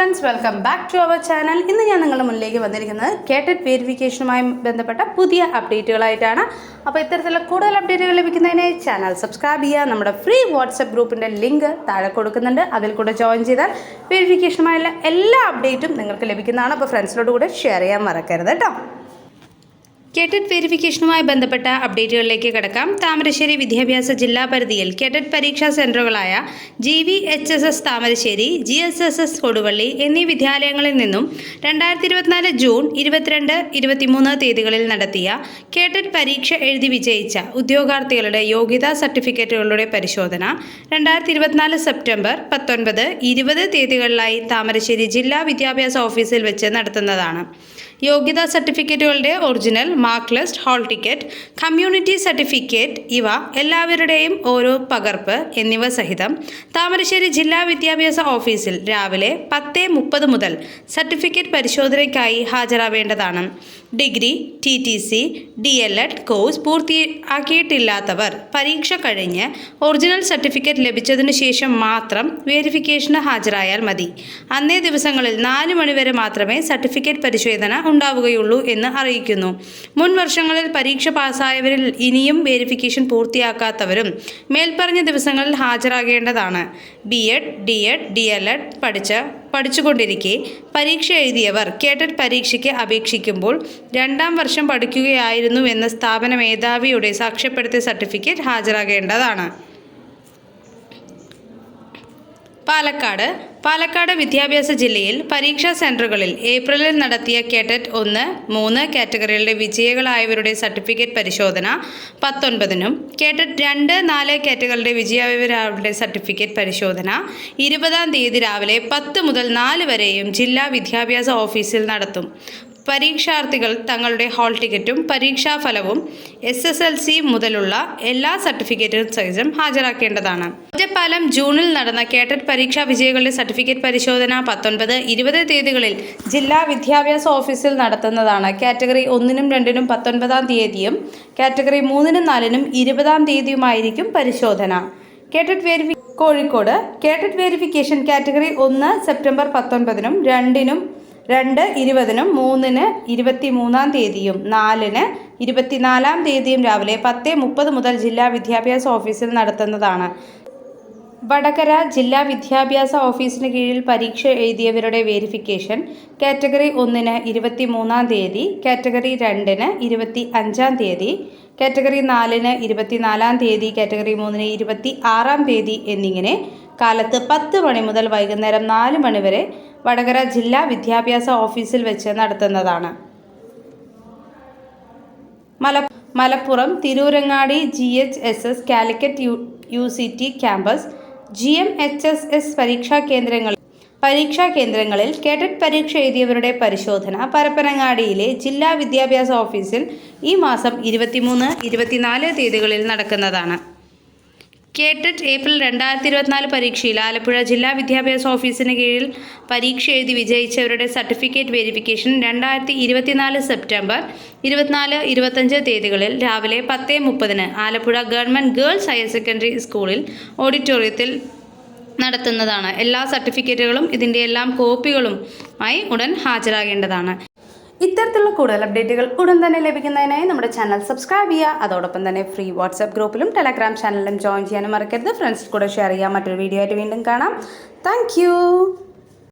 Friends welcome back to our channel ഇന്ന് ഞാൻ നിങ്ങളുടെ മുന്നിലേക്ക് വന്നിരിക്കുന്നത് കേട്ടഡ് വെരിഫിക്കേഷനുമായി ബന്ധപ്പെട്ട പുതിയ അപ്ഡേറ്റുകളായിട്ടാണ് അപ്പോൾ ഇത്തരത്തിലുള്ള കൂടുതൽ അപ്ഡേറ്റുകൾ ലഭിക്കുന്നതിന് ചാനൽ സബ്സ്ക്രൈബ് ചെയ്യുക. നമ്മുടെ ഫ്രീ വാട്സപ്പ് ഗ്രൂപ്പിന്റെ ലിങ്ക് താഴെ കൊടുക്കുന്നുണ്ട്. അതിൽ കൂടെ ജോയിൻ ചെയ്താൽ വേരിഫിക്കേഷനുമായുള്ള എല്ലാ അപ്ഡേറ്റും നിങ്ങൾക്ക് ലഭിക്കുന്നതാണ്. അപ്പോൾ ഫ്രണ്ട്സിനോട് കൂടെ ഷെയർ ചെയ്യാൻ മറക്കരുത് കേട്ടോ. കേട്ടറ്റ് വെരിഫിക്കേഷനുമായി ബന്ധപ്പെട്ട അപ്ഡേറ്റുകളിലേക്ക് കടക്കാം. താമരശ്ശേരി വിദ്യാഭ്യാസ ജില്ലാ പരിധിയിൽ കേഡറ്റ് പരീക്ഷാ സെന്ററുകളായ G V H S S Thamarassery G S S S Koduvally എന്നീ വിദ്യാലയങ്ങളിൽ നിന്നും രണ്ടായിരത്തി ഇരുപത്തിനാല് ജൂൺ ഇരുപത്തിരണ്ട് ഇരുപത്തിമൂന്ന് തീയതികളിൽ നടത്തിയ കേഡറ്റ് പരീക്ഷ എഴുതി വിജയിച്ച ഉദ്യോഗാർത്ഥികളുടെ യോഗ്യതാ സർട്ടിഫിക്കറ്റുകളുടെ പരിശോധന രണ്ടായിരത്തി ഇരുപത്തിനാല് സെപ്റ്റംബർ പത്തൊൻപത് ഇരുപത് തീയതികളിലായി താമരശ്ശേരി ജില്ലാ വിദ്യാഭ്യാസ ഓഫീസിൽ വെച്ച് നടത്തുന്നതാണ്. യോഗ്യതാ സർട്ടിഫിക്കറ്റുകളുടെ original mark list hall ticket community certificate ഇവ എല്ലാവരുടെയും ഓരോ പകർപ്പ് എന്നിവ സഹിതം താമരശ്ശേരി ജില്ലാ വിദ്യാഭ്യാസ ഓഫീസിൽ രാവിലെ പത്ത് മുപ്പത് മുതൽ സർട്ടിഫിക്കറ്റ് പരിശോധനയ്ക്കായി ഹാജരാവേണ്ടതാണ്. Degree T T C D L Ed course പൂർത്തിയാക്കിയിട്ടില്ലാത്തവർ പരീക്ഷ കഴിഞ്ഞ് ഒറിജിനൽ സർട്ടിഫിക്കറ്റ് ലഭിച്ചതിനു ശേഷം മാത്രം വേരിഫിക്കേഷന് ഹാജരായാൽ മതി. അന്നേ ദിവസങ്ങളിൽ നാല് മണിവരെ മാത്രമേ സർട്ടിഫിക്കറ്റ് പരിശോധന ഉണ്ടാവുകയുള്ളൂ എന്ന് അറിയിക്കുന്നു. മുൻ വർഷങ്ങളിൽ പരീക്ഷ പാസ്സായവരിൽ ഇനിയും വെരിഫിക്കേഷൻ പൂർത്തിയാക്കാത്തവരും മേൽപ്പറഞ്ഞ ദിവസങ്ങളിൽ ഹാജരാകേണ്ടതാണ്. B Ed D Ed D L Ed പഠിച്ച പഠിച്ചുകൊണ്ടിരിക്കെ പരീക്ഷ എഴുതിയവർ കേട്ടഡ് പരീക്ഷയ്ക്ക് അപേക്ഷിക്കുമ്പോൾ രണ്ടാം വർഷം പഠിക്കുകയായിരുന്നു എന്ന സ്ഥാപന മേധാവിയുടെ സാക്ഷ്യപ്പെടുത്തിയ സർട്ടിഫിക്കറ്റ് ഹാജരാകേണ്ടതാണ്. പാലക്കാട് പാലക്കാട് വിദ്യാഭ്യാസ ജില്ലയിൽ പരീക്ഷാ സെന്ററുകളിൽ ഏപ്രിലിൽ നടത്തിയ കേറ്ററ്റ് ഒന്ന് മൂന്ന് കാറ്റഗറികളുടെ വിജയികളായവരുടെ സർട്ടിഫിക്കറ്റ് പരിശോധന പത്തൊൻപതിനും കേറ്ററ്റ് രണ്ട് നാല് കാറ്റഗറികളുടെ വിജയായവരുടെ സർട്ടിഫിക്കറ്റ് പരിശോധന ഇരുപതാം തീയതി രാവിലെ പത്ത് മുതൽ നാല് വരെയും ജില്ലാ വിദ്യാഭ്യാസ ഓഫീസിൽ നടത്തും. പരീക്ഷാർത്ഥികൾ തങ്ങളുടെ ഹാൾ ടിക്കറ്റും പരീക്ഷാഫലവും എസ് എസ് എൽ സി മുതലുള്ള എല്ലാ സർട്ടിഫിക്കറ്റും സഹിതം ഹാജരാക്കേണ്ടതാണ്. ഒറ്റപ്പാലം ജൂണിൽ നടന്ന കേട്ടറ്റ് പരീക്ഷാ വിജയികളുടെ സർട്ടിഫിക്കറ്റ് പരിശോധന പത്തൊൻപത് ഇരുപത് തീയതികളിൽ ജില്ലാ വിദ്യാഭ്യാസ ഓഫീസിൽ നടത്തുന്നതാണ്. കാറ്റഗറി ഒന്നിനും രണ്ടിനും പത്തൊൻപതാം തീയതിയും കാറ്റഗറി മൂന്നിനും നാലിനും ഇരുപതാം തീയതിയുമായിരിക്കും പരിശോധന. കേട്ടറ്റ് വേരിഫി കോഴിക്കോട് കേട്ടറ്റ് വേരിഫിക്കേഷൻ കാറ്റഗറി ഒന്ന് സെപ്റ്റംബർ പത്തൊൻപതിനും രണ്ടിനും രണ്ട് ഇരുപതിനും മൂന്നിന് ഇരുപത്തി മൂന്നാം തീയതിയും നാലിന് ഇരുപത്തിനാലാം തീയതിയും രാവിലെ പത്ത് മുപ്പത് മുതൽ ജില്ലാ വിദ്യാഭ്യാസ ഓഫീസിൽ നടത്തുന്നതാണ്. വടകര ജില്ലാ വിദ്യാഭ്യാസ ഓഫീസിന് കീഴിൽ പരീക്ഷ എഴുതിയവരുടെ വേരിഫിക്കേഷൻ കാറ്റഗറി ഒന്നിന് ഇരുപത്തി മൂന്നാം തീയതി കാറ്റഗറി രണ്ടിന് ഇരുപത്തി അഞ്ചാം തീയതി കാറ്റഗറി നാലിന് ഇരുപത്തിനാലാം തീയതി കാറ്റഗറി മൂന്നിന് ഇരുപത്തി ആറാം തീയതി എന്നിങ്ങനെ കാലത്ത് പത്ത് മണി മുതൽ വൈകുന്നേരം നാല് മണി വരെ വടകര ജില്ലാ വിദ്യാഭ്യാസ ഓഫീസിൽ വെച്ച് നടത്തുന്നതാണ്. മല Malappuram Tirurangadi G H S S Calicut U U C T campus G M H S S പരീക്ഷാ കേന്ദ്രങ്ങൾ പരീക്ഷാ കേന്ദ്രങ്ങളിൽ കേഡറ്റ് പരീക്ഷ എഴുതിയവരുടെ പരിശോധന പരപ്പനങ്ങാടിയിലെ ജില്ലാ വിദ്യാഭ്യാസ ഓഫീസിൽ ഈ മാസം ഇരുപത്തിമൂന്ന് ഇരുപത്തിനാല് തീയതികളിൽ നടക്കുന്നതാണ്. കേട്ടറ്റ് ഏപ്രിൽ രണ്ടായിരത്തി ഇരുപത്തിനാല് പരീക്ഷയിൽ ആലപ്പുഴ ജില്ലാ വിദ്യാഭ്യാസ ഓഫീസിന് കീഴിൽ പരീക്ഷ എഴുതി വിജയിച്ചവരുടെ സർട്ടിഫിക്കറ്റ് വെരിഫിക്കേഷൻ രണ്ടായിരത്തി ഇരുപത്തിനാല് സെപ്റ്റംബർ ഇരുപത്തിനാല് ഇരുപത്തഞ്ച് തീയതികളിൽ രാവിലെ പത്ത് മുപ്പതിന് Alappuzha government girls higher secondary സ്കൂളിൽ ഓഡിറ്റോറിയത്തിൽ നടത്തുന്നതാണ്. എല്ലാ സർട്ടിഫിക്കറ്റുകളും ഇതിന്റെ എല്ലാം കോപ്പികളും ആയി ഉടൻ ഹാജരാകേണ്ടതാണ്. ഇത്തരത്തിലുള്ള കൂടുതൽ അപ്ഡേറ്റുകൾ ഉടൻ തന്നെ ലഭിക്കുന്നതിനായി നമ്മുടെ ചാനൽ സബ്സ്ക്രൈബ് ചെയ്യുക. അതോടൊപ്പം തന്നെ ഫ്രീ വാട്സ്ആപ്പ് ഗ്രൂപ്പിലും ടെലഗ്രാം ചാനലിലും ജോയിൻ ചെയ്യാനും മറക്കരുത്. ഫ്രണ്ട്സ് കൂടെ ഷെയർ ചെയ്യാം മറ്റൊരു വീഡിയോ ആയിട്ട് വീണ്ടും കാണാം. താങ്ക്